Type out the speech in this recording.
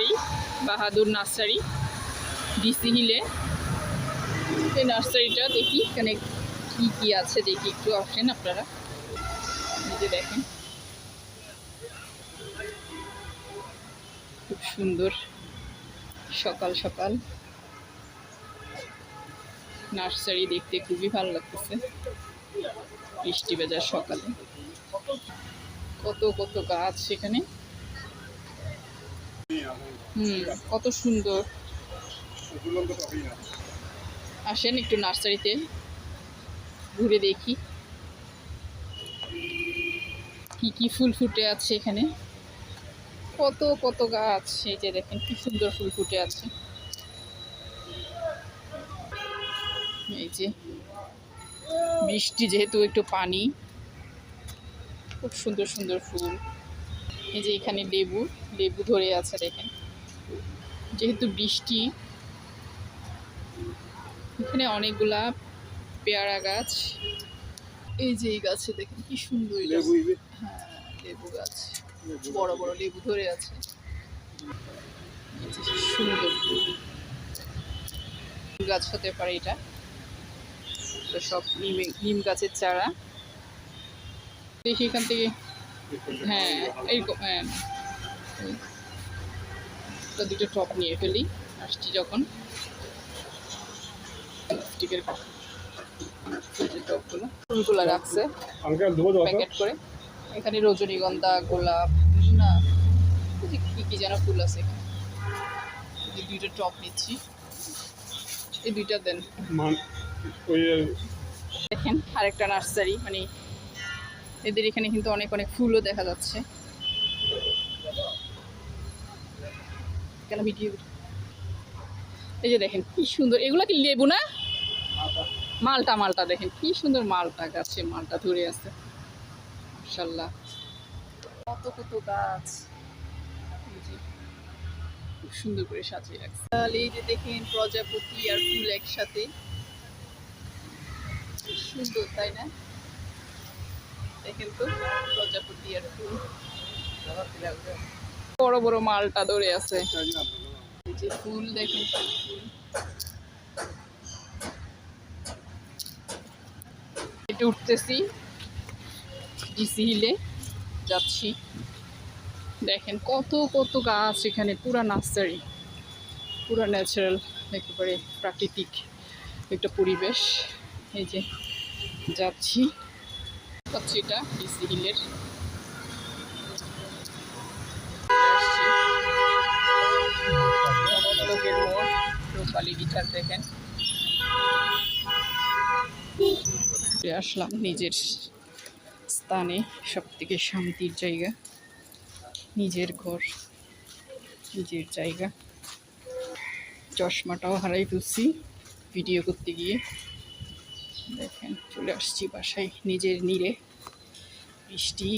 Nursery, বাহাদুর nursery, DC হিলে। এই নার্সারিটা দেখি এখানে কি কি আছে, দেখি একটু আসেন আপনারা। যে দেখেন। খুব সুন্দর। সকাল সকাল। নার্সারি দেখতে খুবই ভালো লাগতেছে। বৃষ্টি ভেজার সকালে। কত কত গাছ সেখানে হুম, কত সুন্দর। আসেন একটু নার্সারিতে, ঘুরে দেখি। কি কি ফুল ফুটে আছে এখানে। কত কত গাছ, এই যে দেখেন কি সুন্দর ফুল ফুটে আছে। এই যে বৃষ্টি যেহেতু একটু পানি, খুব সুন্দর সুন্দর ফুল। এই যে এখানে লেবু লেবু ধরে আছে দেখেন। যেহেতু বৃষ্টি এখানে অনেকগুলা পেয়ারা গাছ। এই যে এই গাছে দেখেন কি সুন্দর। হ্যাঁ লেবু গাছ। বড় বড় লেবু ধরে আছে। সুন্দর। গাছ হতে পারে এটা। তো সব নিম নিম গাছের চারা। দেখি এখান থেকে হ্যাঁ এইরকম হ্যাঁ এই। তো দুটো টপ নিয়ে ফেলি। আসছি যখন। টপগুলো ফুলগুলো রাখছে। প্যাকেট করে। এখানে রজনীগন্ধা গোলাপ না কি কি যেন ফুল আছে এখানে। এই দুইটা টপ নিচ্ছি। এই দুইটা দেন। দেখেন আরেকটা নার্সারি মানে এদের এখানে কিন্তু অনেক অনেক ফুলও দেখা যাচ্ছে। এই যে দেখেন, কি সুন্দর। এগুলো কি লেবু না? মালটা মালটা দেখেন, কি সুন্দর মালটা, গাছে মালটা ধরে আছে। মাশাল্লাহ কত কত গাছ। খুব সুন্দর করে সাজিয়ে রাখছে। তাহলে এই যে দেখেন, প্রজাপতি আর ফুল একসাথে। সুন্দর, তাই না? বড় বড় মালটা ধরে আছে। ফুল দেখেন। হেঁটে উঠতেছি। ডিসি হিলে যাচ্ছি। দেখেন কত কত গাছ এখানে, পুরা নার্সারি। পুরা ন্যাচারাল একেবারে প্রাকৃতিক একটা পরিবেশ। এই যে যাচ্ছি। এটা ডিসি হিলের। গিটার দেখেন। আসলাম নিজের স্থানে সব থেকে শান্তির জায়গা। নিজের ঘর, নিজের জায়গা। চশমাটাও হারাই ফেলছি ভিডিও করতে গিয়ে। দেখেন চলে আসছি বাসায় নিজের নীরে বৃষ্টি